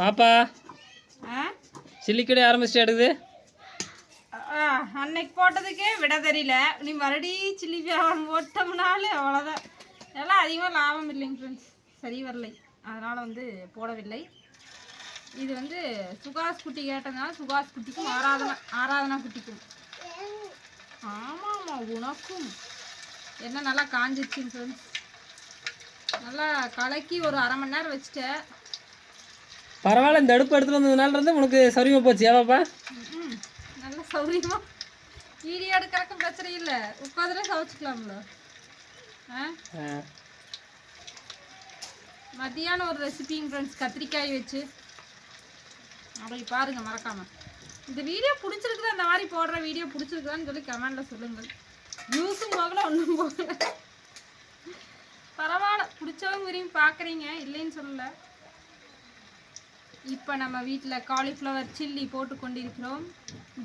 பாப்பா? சில்லிக்கடை ஆரம்பிச்சிட்டு எடுக்குது. அன்னைக்கு போட்டதுக்கே விட தெரியல. நீ மறுபடியும் சில்லி வியாபாரம் போட்டோம்னாலே அவ்வளோதான் எல்லாம் அதிகமாக லாபம் இல்லைங்க ஃப்ரெண்ட்ஸ் சரி வரலை. அதனால் வந்து போடவில்லை. இது வந்து சுகாஸ் குட்டி கேட்டதுனால சுகாஸ் குட்டிக்கும் ஆராதனா ஆராதனா குட்டிக்கும். ஆமாம்மா உனக்கும். என்ன நல்லா காஞ்சிருச்சுங்க ஃப்ரெண்ட்ஸ் நல்லா கலக்கி ஒரு அரை மணி நேரம் வச்சுட்டேன். பரவாயில்ல இந்த அடுப்பு எடுத்துட்டு வந்ததுனால இருந்து உனக்கு சௌரியமா போச்சு. ஏவாப்பா நல்ல சௌரியமா. வீடியோ எடுக்கிறக்கும் பிரச்சனை இல்லை. உட்காந்துட்டே சமைச்சிக்கலாம்ல. மத்தியானம் ஒரு ரெசிபிங் ஃப்ரெண்ட்ஸ் கத்திரிக்காய் வச்சு. அப்படி பாருங்க மறக்காம. இந்த வீடியோ பிடிச்சிருக்குதா? அந்த மாதிரி போடுற வீடியோ பிடிச்சிருக்குதான்னு சொல்லி கமெண்ட்ல சொல்லுங்கள். வியூஸும் போகல ஒன்றும் போகல. பரவாயில்ல. பிடிச்சவங்க விரும்பி பார்க்குறீங்க. இல்லைன்னு சொல்லல. இப்போ நம்ம வீட்டில் காலிஃப்ளவர் சில்லி போட்டு கொண்டிருக்கிறோம்.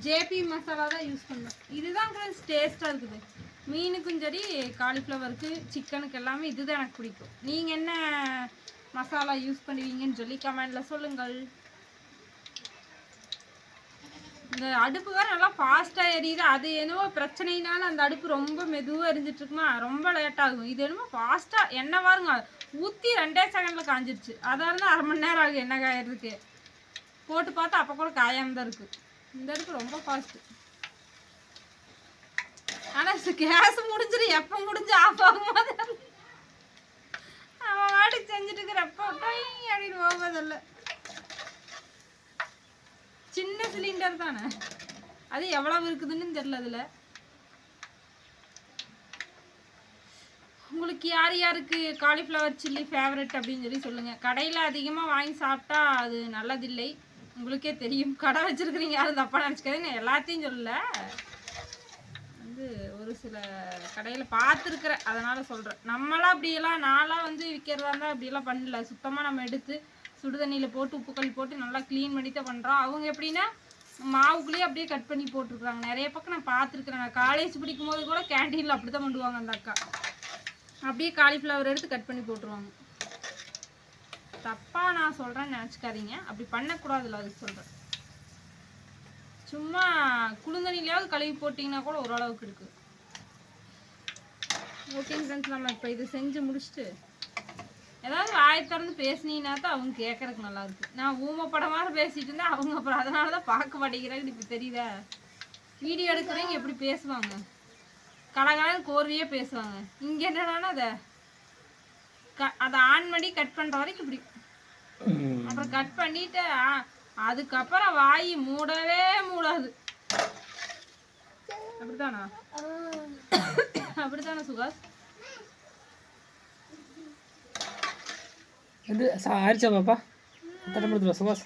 ஜேபி மசாலா தான் யூஸ் பண்ணோம். இதுதான் ஃப்ரெண்ட்ஸ் டேஸ்ட்டாக இருக்குது. மீனுக்கும் சரி காலிஃப்ளவருக்கு சிக்கனுக்கு எல்லாமே இதுதான் எனக்கு பிடிக்கும். நீங்கள் என்ன மசாலா யூஸ் பண்ணுவீங்கன்னு சொல்லி கமெண்டில் சொல்லுங்கள். இந்த அடுப்பு வேறு நல்லா ஃபாஸ்ட்டாக எரியுது. அது என்னவோ பிரச்சனைனால அந்த அடுப்பு ரொம்ப மெதுவாக எரிஞ்சிட்ருக்குமா ரொம்ப லேட்டாகும் இது என்னமோ ஃபாஸ்ட்டாக என்ன பாருங்க ஊற்றி ரெண்டே செகண்டில் காஞ்சிருச்சு. அதால அரை மணி நேரம் ஆகும் என்ன காயறதுக்கு போட்டு பார்த்தா அப்போ கூட காயாமல் தான் இருக்குது இந்த அடுப்பு ரொம்ப ஃபாஸ்ட்டு ஆனால் கேஸ் முடிஞ்சிரு எப்போ முடிஞ்சு ஆஃப் ஆகும் அவன் வாட்டுக்கு செஞ்சுட்டு இருக்கிறப்ப அப்படின்னு போவதில்லை சின்ன சிலிண்டர் தானே. அது எவ்வளவு இருக்குதுன்னு தெரியல அதில். உங்களுக்கு யார் யாருக்கு காலிஃப்ளவர் சில்லி ஃபேவரட் அப்படின்னு சொல்லி சொல்லுங்கள் கடையில் அதிகமாக வாங்கி சாப்பிட்டா அது நல்லதில்லை. உங்களுக்கே தெரியும். கடை வச்சுருக்கிறீங்க அது தப்பாக நினச்சிக்காதீங்க. நான் எல்லாத்தையும் சொல்லல. வந்து ஒரு சில கடையில் பார்த்துருக்குறேன் அதனால் சொல்கிறேன் நம்மளாம் அப்படியெல்லாம் நான்லாம் வந்து விற்கிறதா இருந்தால் அப்படியெல்லாம் பண்ணல. சுத்தமாக நம்ம எடுத்து சுடு தண்ணியில் போட்டு உப்புக்கல் போட்டு நல்லா க்ளீன் பண்ணி தான் பண்ணுறோம் அவங்க எப்படின்னா மாவுக்குள்ளேயே அப்படியே கட் பண்ணி போட்டிருக்குறாங்க. நிறைய பக்கம் நான் பார்த்துருக்குறேன். நான் காலேஜ் படிக்கும் போது கூட கேன்டீனில் அப்படி தான் பண்ணுவாங்க அந்த அக்கா. அப்படியே காலிஃப்ளவர் எடுத்து கட் பண்ணி போட்டுருவாங்க. தப்பாக நான் சொல்கிறேன்னு நினச்சிக்காதீங்க. அப்படி பண்ணக்கூடாதுல்ல அதுக்கு சொல்கிறேன் சும்மா குளுந்தண்ணிலையாவது கழுவி போட்டிங்கன்னா கூட ஓரளவுக்கு இருக்குது ஓகேங்க ஃப்ரெண்ட்ஸ் நம்ம இப்போ இது செஞ்சு முடிச்சுட்டு ஏதாவது வாய் திறந்து பேசுனீங்கன்னா தான் அவங்க கேட்கறதுக்கு நல்லா இருக்கு. நான் ஊமப்படமாக பேசிட்டு இருந்தேன் அவங்க அப்புறம் அதனால தான் பார்க்க மாட்டேங்கிறாங்க இப்போ தெரியுதா? வீடியோ எடுக்கிறவங்க எப்படி பேசுவாங்க? கலகலன்னு கோர்வையே பேசுவாங்க. இங்கே என்னடானா அதை க அதை ஆன் பண்ணி கட் பண்ணுற வரைக்கும் இப்படி. அப்புறம் கட் பண்ணிட்டு அதுக்கப்புறம் வாய் மூடவே மூடாது. அப்படித்தானா? அப்படித்தானே சுகாஷ்? இது ஆயிடுச்சா பாப்பா? தட்டை கொடுத்துருவா சுபாஷ்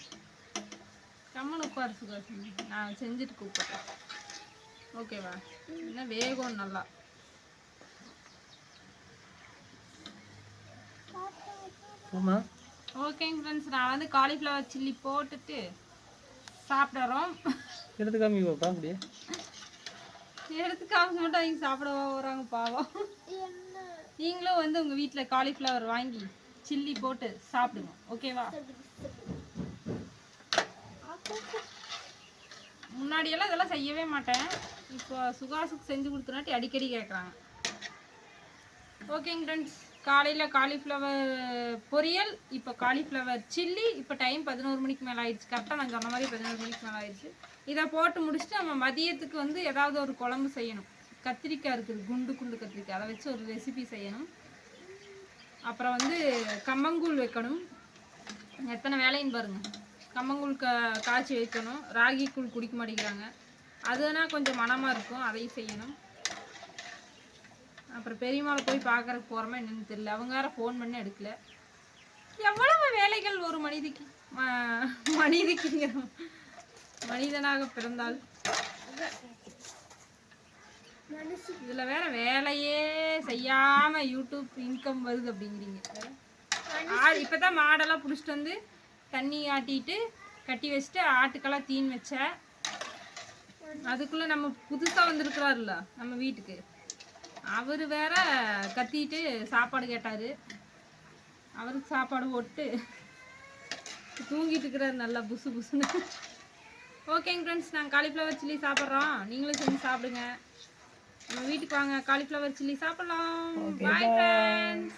கம்மன் உட்காரு சுகாஷ். நான் செஞ்சுட்டு கூப்பிட்றேன். ஓகேவா என்ன வேகம் நல்லா. ஓகேங்க ஃப்ரெண்ட்ஸ் நான் வந்து காலிஃப்ளவர் சில்லி போட்டுட்டு சாப்பிட்றோம். எடுத்து காமி பாப்பா அப்படியே. எடுத்து காமிச்சு மட்டும் அவங்க சாப்பிட வராங்க பாவம். நீங்களும் வந்து உங்கள் வீட்டில் காலிஃப்ளவர் வாங்கி சில்லி போட்டு சாப்பிடுங்க. ஓகேவா முன்னாடியெல்லாம் இதெல்லாம் செய்யவே மாட்டேன். இப்போ சுகாசுக்கு செஞ்சு கொடுத்தனாட்டி அடிக்கடி கேட்குறாங்க ஓகேங்க ஃப்ரெண்ட்ஸ் காலையில் காலிஃப்ளவர் பொரியல் இப்போ காலிஃப்ளவர் சில்லி இப்போ டைம் பதினோரு மணிக்கு மேலே ஆயிடுச்சு. கரெக்டாக நான் சொன்ன மாதிரி பதினோரு மணிக்கு மேலே ஆயிடுச்சு. இதை போட்டு முடிச்சுட்டு நம்ம மதியத்துக்கு வந்து ஏதாவது ஒரு குழம்பு செய்யணும். கத்திரிக்காய் இருக்குது குண்டு குண்டு கத்திரிக்காய். அதை வச்சு ஒரு ரெசிபி செய்யணும். அப்புறம் வந்து கம்மங்கூழ் வைக்கணும். எத்தனை வேலைன்னு பாருங்கள் கம்மங்கூழ் க காய்ச்சி வைக்கணும். ராகி கூழ் குடிக்க மாட்டேங்கிறாங்க. அதுனா கொஞ்சம் மனமாக இருக்கும். அதையும் செய்யணும். அப்புறம் பெரியம்மாவை போய் பார்க்கறதுக்கு போகிறோமா என்னென்னு தெரியல. அவங்க வேற ஃபோன் பண்ணி எடுக்கல. எவ்வளவு வேலைகள் ஒரு மனிதிக்கு ம- மனிதிக்குங்கிற மனிதனாக பிறந்தால்? இதில் வேற வேலையே செய்யாமல் யூடியூப் இன்கம் வருது அப்படிங்கிறீங்க. இப்போ தான் மாடெல்லாம் பிடிச்சிட்டு வந்து தண்ணி ஆட்டிட்டு கட்டி வச்சுட்டு ஆட்டுக்கெல்லாம் தீன் வச்சேன் அதுக்குள்ள நம்ம புதுசா வந்திருக்கிறாருல்ல நம்ம வீட்டுக்கு. அவர் வேற கத்திட்டு சாப்பாடு கேட்டாரு. அவருக்கு சாப்பாடு போட்டு தூங்கிட்டு இருக்கிறாரு நல்லா புசு புசுன்னு. ஓகேங்க ஃப்ரெண்ட்ஸ் நாங்கள் காலிஃப்ளவர் சில்லி சாப்பிட்றோம். நீங்களும் செஞ்சு சாப்பிடுங்க. நம்ம வீட்டுக்கு வாங்க காலிஃப்ளவர் சில்லி சாப்பிட்லாம். Bye friends